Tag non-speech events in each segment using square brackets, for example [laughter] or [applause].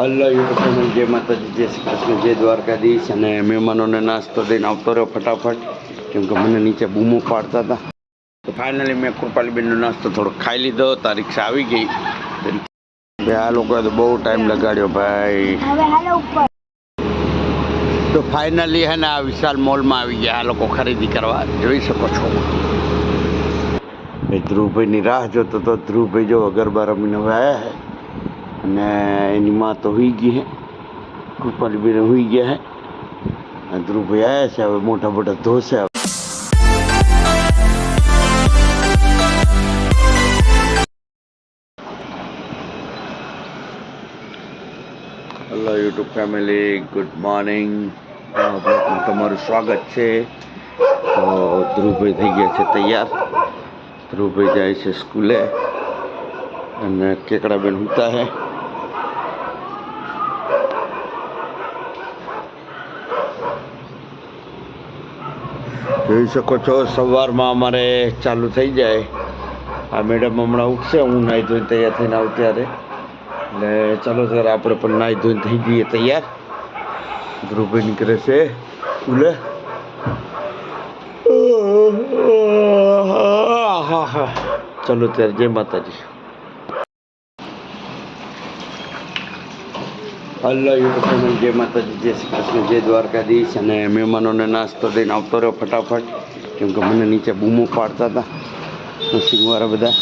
Hello YouTube જય માતાજી જય શ્રી કૃષ્ણ જય દ્વારકાધીશ. અને મહેમાનોને નાસ્તો દઈને આવતો રહ્યો ફટાફટ કેમ કે મને નીચે બૂમો પાડતા હતા. તો ફાઇનલી મેં કૃપાલીબેનનો નાસ્તો થોડો ખાઈ લીધો તારીખ આવી ગઈ. ભાઈ આ લોકોએ તો બહુ ટાઈમ લગાડ્યો ભાઈ. તો ફાઇનલી હે ને આ વિશાલ મોલમાં આવી ગયા આ લોકો ખરીદી કરવા. જોઈ શકો છો. ધ્રુવભાઈની રાહ જોતો તો ધ્રુવભાઈ જો ગરબા રમીને હવે આવ્યા હે. અને એની માં તો હોઈ ગઈ હે. કૃપાલીબેન હોઈ ગયા હે. ધ્રુવભાઈ આવ્યા છે હવે, મોટા મોટા ધોશે hello YouTube family good morning તમારું સ્વાગત છે. તો ધ્રુવભાઈ થઈ ગયા છે તૈયાર. ધ્રુવભાઈ જાય છે સ્કૂલે. અને કેકડાબેન ઉતા હે. જોઈ શકો છો, સવારમાં અમારે ચાલુ થઈ જાય. આ મેડમ હમણાં ઉઠશે, હું નાહી ધોઈને તૈયાર થઈને આવું ત્યારે. એટલે ચાલો ત્યારે આપણે પણ નાહી ધોઈને થઈ જઈએ તૈયાર. ધ્રુવભાઈ નીકળે છે, ઉલે. ચલો ત્યારે જય માતાજી. હલો યુટ્યુબ ચેનલ, જય માતાજી, જય શ્રી કૃષ્ણ, જય દ્વારકાધીશ. અને મહેમાનોને નાસ્તો દઈને આવતો રહ્યો ફટાફટ, કેમ કે મને નીચે બૂમો પાડતા હતા. નરસિંહવાળા બધા?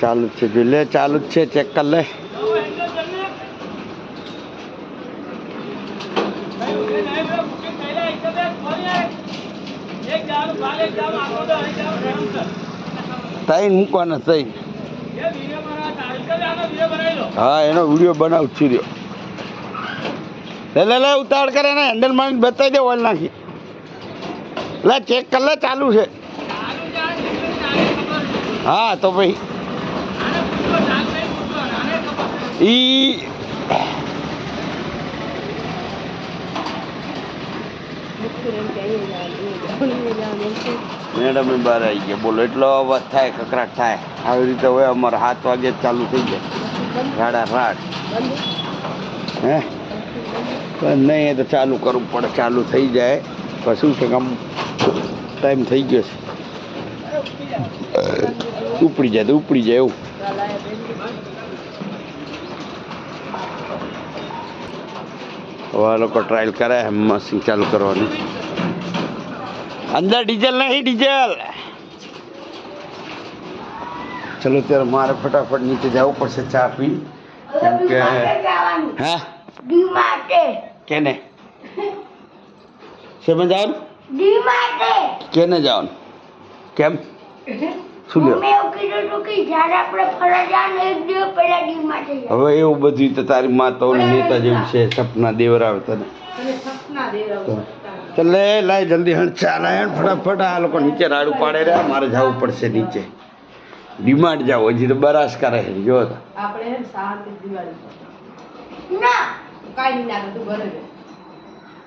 ચાલુ જ છે, જોઈ લે, ચાલુ જ છે, ચેક કરી લે. તઈ મૂકવાના તઈ હા, એનો વીડિયો બનાવ છું રહ્યો. લે લે લે, ઉતાવળ કરે ને હેન્ડલ મારીને બતાવી દે ઓઇલ નાખી. લે ચેક કર, લે, ચાલુ છે. હા, તો ભાઈ ઈ મેડમ એ બહાર આવી ગયા. બોલો, એટલો અવાજ થાય, કકરાટ થાય. આવી રીતે હોય, અમારે સાત વાગે ચાલુ થઈ જાય. રાડા રાડ. હે? નહીં, એ તો ચાલુ કરવું પડે. ચાલુ થઈ જાય. પછી શું છે કે આમ ટાઈમ થઈ ગયો છે. ઉપડી જાય તો ઉપડી જાય એવું. હવે લોકો ટ્રાયલ કરે મશીન ચાલુ કરવાની. અંદર ડીઝલ નહીં ડીઝલ. ચલો ત્યારે મારે ફટાફટ નીચે જવું પડશે ચા પી. કેમ કે હે? કેને? શેમાં જવાનું કેને જવાનું કેમ? શું. હવે એવું બધું તો તારી માતાઓની નેતા જેવું છે સપના દેવરાવે તને. ચાલે લાય જલ્દી હણ ચાલે હણ ફટાફટ. આ લોકો નીચે રાડુ પાડે રહ્યા. મારે જવું પડશે નીચે. ડિમાન્ડ જાવ હજી તો બરાસ કરે છે જો આપણે ને.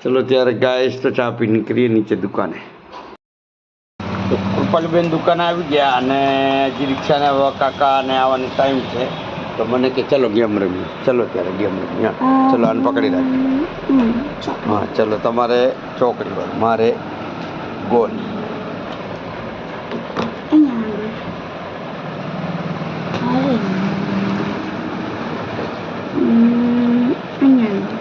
ચલો ત્યારે ગાય તો ચા પી નીકળીએ નીચે દુકાને. કૃપાલીબેન દુકાને આવી ગયા અને હજી રિક્ષાને કાકા ને આવવાનો ટાઈમ છે. તો મને કે ચલો ગેમ રમીએ ચલો ત્યારે ગેમ રમીએ હા, ચલો આને પકડી રાખ હમ. હા ચલો તમારે ચોકડી પર મારે ગોલ અહીંયા આગળ. અરે. હમ, અહીંયા આગળ.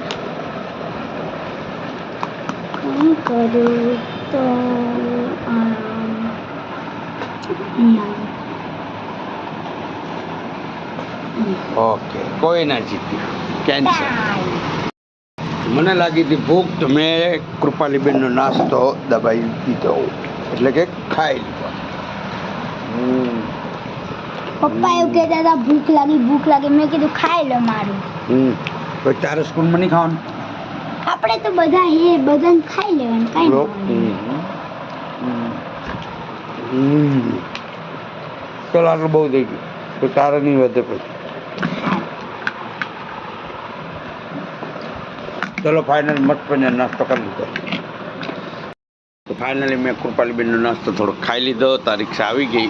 કામ કરું તો આરામ અહીંયા ઓકે કોઈ ના જીત્યું કેન્સર મને લાગી હતી ભૂખ તો મેં કૃપાલીબેનનો નાસ્તો દબાઈ દીધો. એટલે કે ખાઈ લીધો. પપ્પા એવું કહેતા હતા ભૂખ લાગી ભૂખ લાગી. મેં કીધું ખાઈ લો મારું. હમ. તો તારે સ્કૂલમાં નહીં ખાવાનું? આપણે તો બધા હે બધાને ખાઈ લેવાનું કાંઈ નહીં હમ. હમ. આટલું બહુ થઈ ગયું. તો તારે નહીં વધે પછી. ચલો ફાઇનલ મસ્ત નાસ્તો કરી લીધો. તો ફાઇનલી મેં કૃપાલીબેનનો નાસ્તો થોડો ખાઈ લીધો, તો રિક્ષા આવી ગઈ.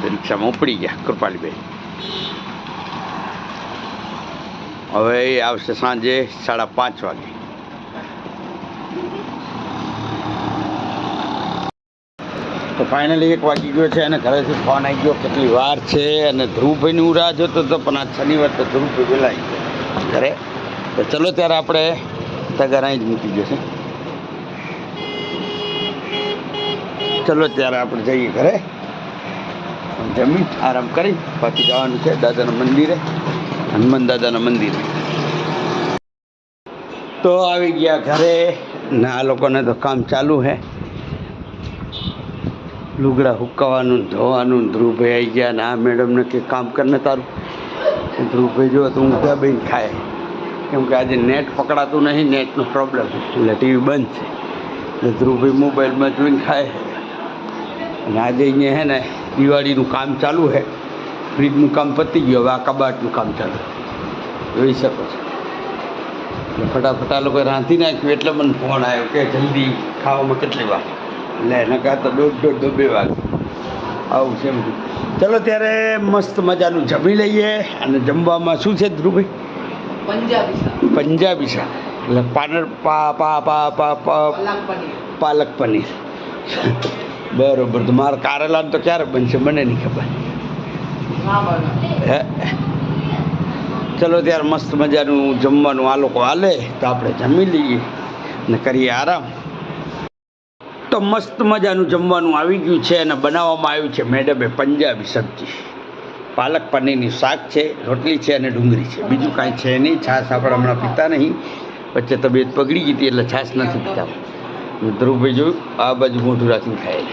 તો રિક્ષામાં ઉપડી ગયા કૃપાલીબેન. હવે આવશે સાંજે સાડા પાંચ વાગે. તો ફાઇનલી એક વાગી ગયો છે અને ઘરેથી ફોન આવી ગયો, કેટલી વાર છે અને ધ્રુવભાઈની હું રાહ જોતો હતો, પણ આજ શનિવાર તો ધ્રુવભાઈ આવી ગયો ઘરે. તો ચલો, ત્યારે આપણે તગાર અહીં જ મૂકી જશે ચલો ત્યારે આપણે જઈએ ઘરે. જમી, આરામ કરી પછી જવાનું છે દાદાના મંદિરે, હનુમાન દાદાના મંદિરે. તો આવી ગયા ઘરે. ને આ લોકોને તો કામ ચાલુ છે લુગડા હુકાવાનું, ધોવાનું, ધ્રુવભાઈ આવી ગયા. ને આ મેડમને કે કામ કરને તારું. ધ્રુવભાઈ જો તો ઊંઘા બેન ખાય. કેમ કે આજે નેટ પકડાતું નહીં નેટનો પ્રોબ્લેમ એટલે ટીવી બંધ છે. એટલે ધ્રુવભાઈ મોબાઈલમાં જોઈને ખાય. અને આજે અહીંયા હે ને, દિવાળીનું કામ ચાલુ છે ફ્રીજનું કામ પતી ગયું, હવે આ કબાટનું કામ ચાલુ જોઈ શકો છો. એટલે ફટાફટ આ લોકોએ રાંધી નાખ્યું, એટલે મને ફોન આવ્યો કે જલ્દી ખાવામાં કેટલી વાર. એટલે એના કાં તો દોઢ દોઢ દો બે વાગે આવું છે એમ. ચલો ત્યારે મસ્ત મજાનું જમી લઈએ. અને જમવામાં શું છે ધ્રુવભાઈ? પંજાબી શાક. એટલે પાનર પા પા પા પા પા પાલક પનીર. બરોબર. તો મારા કારેલાનું તો ક્યારે બનશે મને નહીં ખબર. હે? ચલો ત્યારે મસ્ત મજાનું જમવાનું આ લોકો હાલે તો આપણે જમી લઈએ ને કરીએ આરામ. તો મસ્ત મજાનું જમવાનું આવી ગયું છે અને બનાવવામાં આવ્યું છે મેડમે પંજાબી સબ્જી. પાલક પનીરની શાક છે, રોટલી છે અને ડુંગળી છે. બીજું કાંઈ છે નહીં, છાશ આપણે હમણાં પીતા નહીં. વચ્ચે તબિયત પગડી ગઈ હતી એટલે છાશ નથી પીતા. ધ્રુવભાઈ જોયું, આ બાજુ મોઢું રાખીને ખાય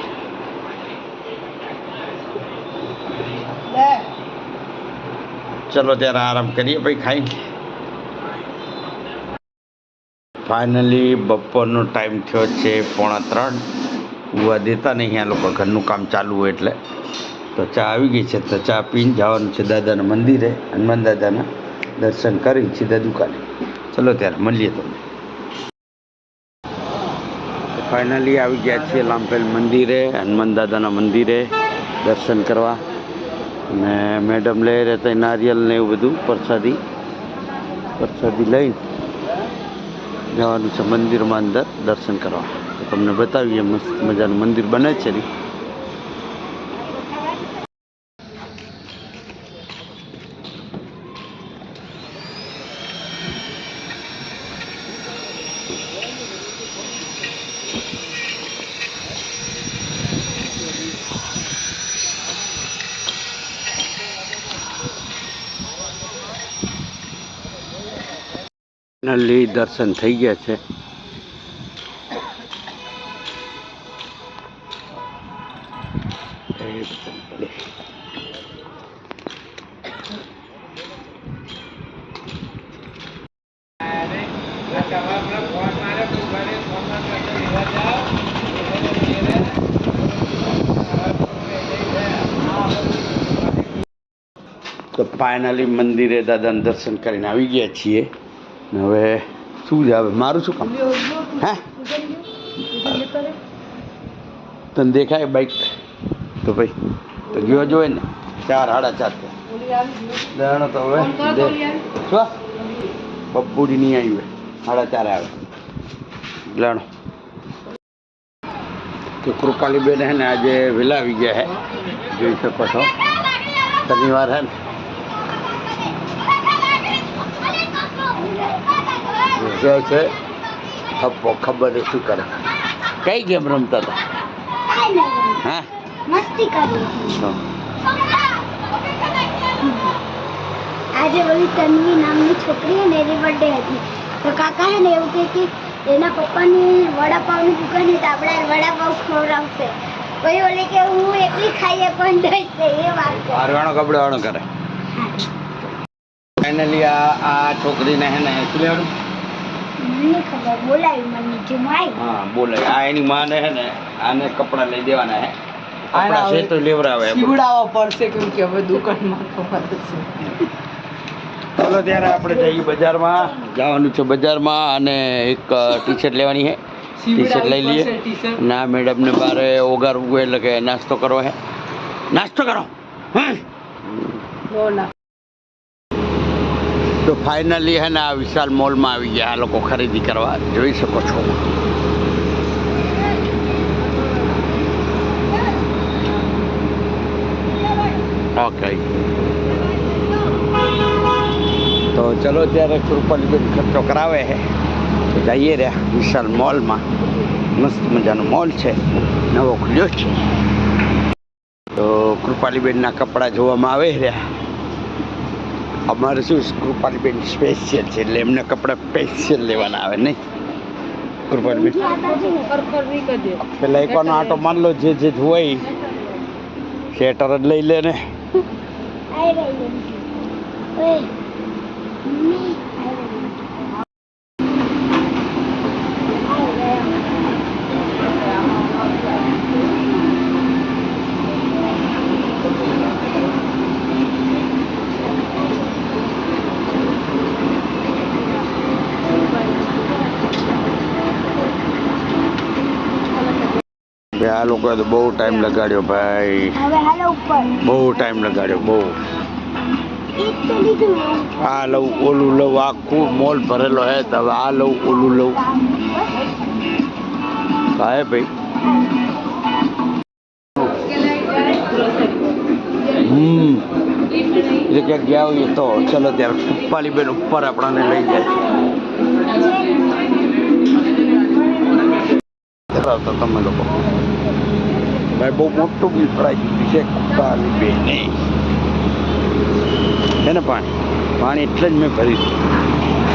ચલો ત્યારે આરામ કરીએ ભાઈ, ખાઈ. ફાઇનલી બપોરનો ટાઈમ થયો છે પોણા ત્રણ. ઉવા દેતા નહીં, આ લોકો ઘરનું કામ ચાલુ હોય એટલે. તો ચા આવી ગઈ છે. તો ચા પીને જવાનું છે દાદાના મંદિરે હનુમાન દાદાના દર્શન કરી સીધા દુકાને. ચલો ત્યારે મળીએ તમને. ફાઇનલી આવી ગયા છીએ લાંબેલ મંદિરે હનુમાન દાદાના મંદિરે દર્શન કરવા. અને મેડમ લઈ રહેતા નારિયેલ ને એવું બધું, પ્રસાદી. પ્રસાદી લઈને જવાનું છે મંદિરમાં અંદર દર્શન કરવા. તો તમને બતાવીએ મસ્ત મજાનું મંદિર બને છે ને ફાઇનલી દર્શન થઈ ગયા છે. તો ફાઇનલી મંદિરે દાદાને દર્શન કરીને આવી ગયા છીએ. ને હવે શું છે હવે? મારું શું કામ? હે? તને દેખાય બાઈક તો ભાઈ તો ગયો જોઈએ ને. ચાર સાડા ચાર દાણો તો હવે. શું? બપોરી નહીં આવ્યું હોય. સાડા ચારે આવે. લેણો તો કૃપાલી બેન હે ને આજે વહેલા આવી ગયા હે. જોઈ શકો છો. શનિવાર હે ને. જે છે? થપ્પો ખબર શું કરે. કઈ ગેમ રમતા હતા? હા? મસ્તી કરી. આજે ઓલી તન્વી નામની છોકરી હે ને એની બર્થડે હતી. તો કાકા હે ને એવું કહે કે એના પપ્પાની વડાપાવની દુકાન હતી આપણે વડાપાવ ખવડાવશે પછી ઓલે કે હું એકલી ખાઈએ પણ દઈશ એ વાત. હારવાણો વાળો કરે. ફાઇનલી આ આ છોકરીને હે ને શું લેવાનું? ખબર બોલાવી મને હા બોલે આ એની માને હે ને આને કપડા લઈ દેવાના હે. કપડાં છે તો લેવડાવે એમ. પડશે કેમ કે હવે દુકાનમાં ખબર ચાલો ત્યારે આપણે જઈએ બજારમાં. જવાનું છે બજારમાં અને એક ટી શર્ટ લેવાની છે ટી શર્ટ લઈ લઈએ. ના મેડમને બારે ઓગારવું એટલે કે નાસ્તો કરવો હે. નાસ્તો કરો. હમ તો ફાઇનલી હે ને આ વિશાલ મોલમાં આવી ગયા. આ લોકો ખરીદી કરવા જોઈ શકો છો. ઓકે તો ચલો ત્યારે કૃપાલીબેન ખર્ચો કરાવે છે તો જઈએ રહ્યા વિશાલ મોલમાં મસ્ત મજાનો મોલ છે. નવો ખુલ્યો છે. તો કૃપાલીબેનના કપડાં જોવામાં આવે રહ્યા. અમારે શું કૃપાલીબેન સ્પેશિયલ છે? એટલે એમને કપડાં સ્પેશિયલ લેવાના આવે, નહીં? કૃપાલીબેન પેલા એકવાનો આટો માન લો, જે જે હોય શેટર જ લઈ લે ને. [laughs] આ લોકોએ તો બહુ ટાઈમ લગાડ્યો ભાઈ. બહુ ટાઈમ લગાડ્યો બહુ. આ લઉં ઓલું લઉં આખું મોલ ભરેલો હે તો હવે આ લઉં ઓલું લઉં. કાંઈ ભાઈ. હમ. એટલે ક્યાંક ગયા હોઈએ તો. ચલો ત્યારે કૃપાલી બેન ઉપર આપણાને લઈ જાય. તમે લોકો. ભાઈ બહુ મોટું બિલ પડાઈ દીધું છે કૃપાલી બેને છે ને પાણી પાણી એટલે જ મેં ભરી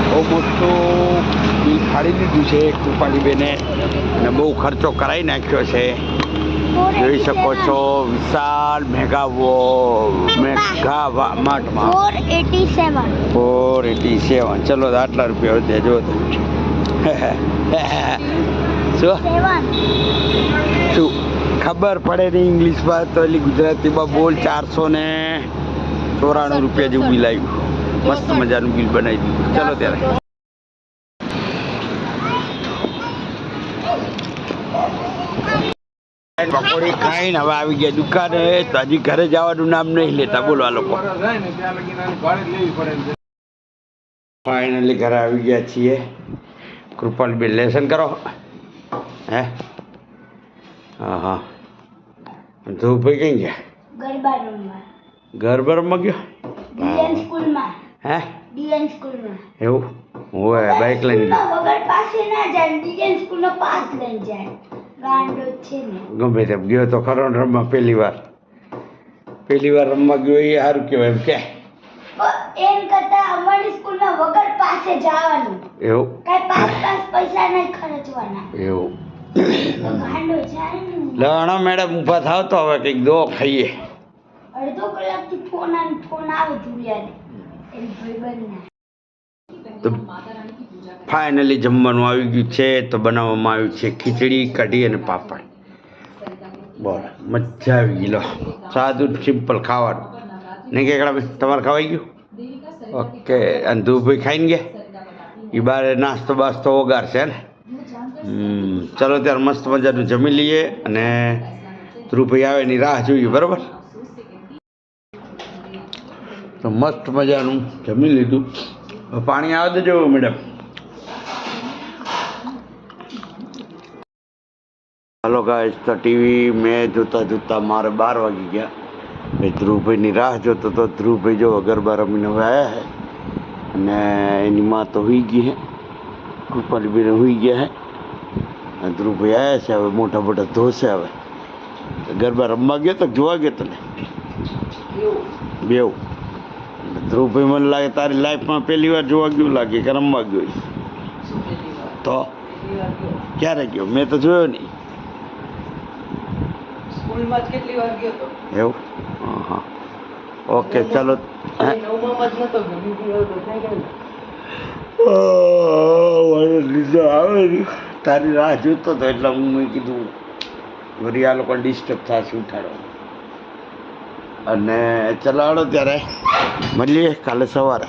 બહુ મોટું બિલ ફાડી દીધું છે કૃપાલી બેને અને બહુ ખર્ચો કરાવી નાખ્યો છે જોઈ શકો છો વિશાલ મેગા વો mega માર્ટમાં four eighty seven four eighty seven ચલો આટલા રૂપિયા વધ્યા જો તો શું શું ખબર પડે નહીં ઇંગ્લિશમાં તો એટલે ગુજરાતીમાં બોલ ચારસો ને ચોરાણું રૂપિયા જેવું બિલ આવ્યું મસ્ત મજાનું બિલ બનાવી દીધું. ચલો ત્યારે. પકોડી ખાઈને હવે આવી ગયા દુકાને. તો હજી ઘરે જવાનું નામ નહીં લેતા. બોલો આ લોકો. ફાઇનલી ઘરે આવી ગયા છીએ. કૃપાલબેન લેસન કરો. હે? હા હા. ધ્રુવભાઈ કઈ ગયા ગરબા રમવા. ઘર બરમાં ગયો? સ્કૂલમાં. હે? ડીએન સ્કૂલમાં. એવું? હોય બાઇક લઈને વગર પાસે ના જાય ડીએન સ્કૂલનો પાસ લઈને જાય. ગાંડો છે ને. ગમે તેમ ગયો તો ખરો રમવા પહેલી વાર. પહેલી વાર રમવા ગયો એ સારું કહેવાય એમ કે. એમ કરતા અમારી સ્કૂલમાં વગર પાસે જવાનું. એવું? કઈ પાસ પાસ પૈસા નહીં ખર્ચવાના. એવું? ગાંડો જાય ને. લણો મેડમ ઊભા થાવ તો હવે કંઈક દો ખાઈએ. અડધો કલાકથી ફોન અને ફોન આવે તો ફાઇનલી જમવાનું આવી ગયું છે તો બનાવવામાં આવ્યું છે ખીચડી કઢી અને પાપડ. બોલો મજા આવી ગઈ લો. સાદું સિમ્પલ ખાવાનું. નહીં કે એકડા તમારે ખવાઈ ગયું? ઓકે અને ધૂપ ખાઈને ગયા? એ બારે નાસ્તો બાસ્તો ઓગારશે ને ચલો ત્યારે મસ્ત મજાનું જમી લઈએ અને ધ્રુવભાઈ આવે એની રાહ જોઈએ, બરાબર? તો મસ્ત મજાનું જમી લીધું. પાણી આવે દેજો મેડમ. હલો ગાઈસ તો ટીવી મેં જોતા જોતા મારે બાર વાગી ગયા. ભાઈ ધ્રુવભાઈની રાહ જોતો તો ધ્રુવભાઈ જો ગરબા રમીને હવે આવ્યા હે. અને એની માં તો હોઈ ગઈ હે. કૃપાલીબેન હોઈ ગયા હે. ધ્રુવભાઈ આવ્યા છે હવે મોટા મોટા ધોશે હવે. ગરબા રમવા ગયો તો જોવા ગયો તને? બેવ ધ્રુવભાઈ મને લાગે તારી લાઈફમાં પહેલી વાર જોવા ગયું લાગે કે રમવા ગયો તો? ક્યારે ગયો? મેં તો જોયો નહીં. એવું? હા હા ઓકે ચાલો. આવે તારી રાહ જોતો હતો એટલે હું મેં કીધું વળી આ લોકો ડિસ્ટર્બ થશે, ઉઠાડો. અને ચલાડો ત્યારે, મળીએ કાલે સવારે.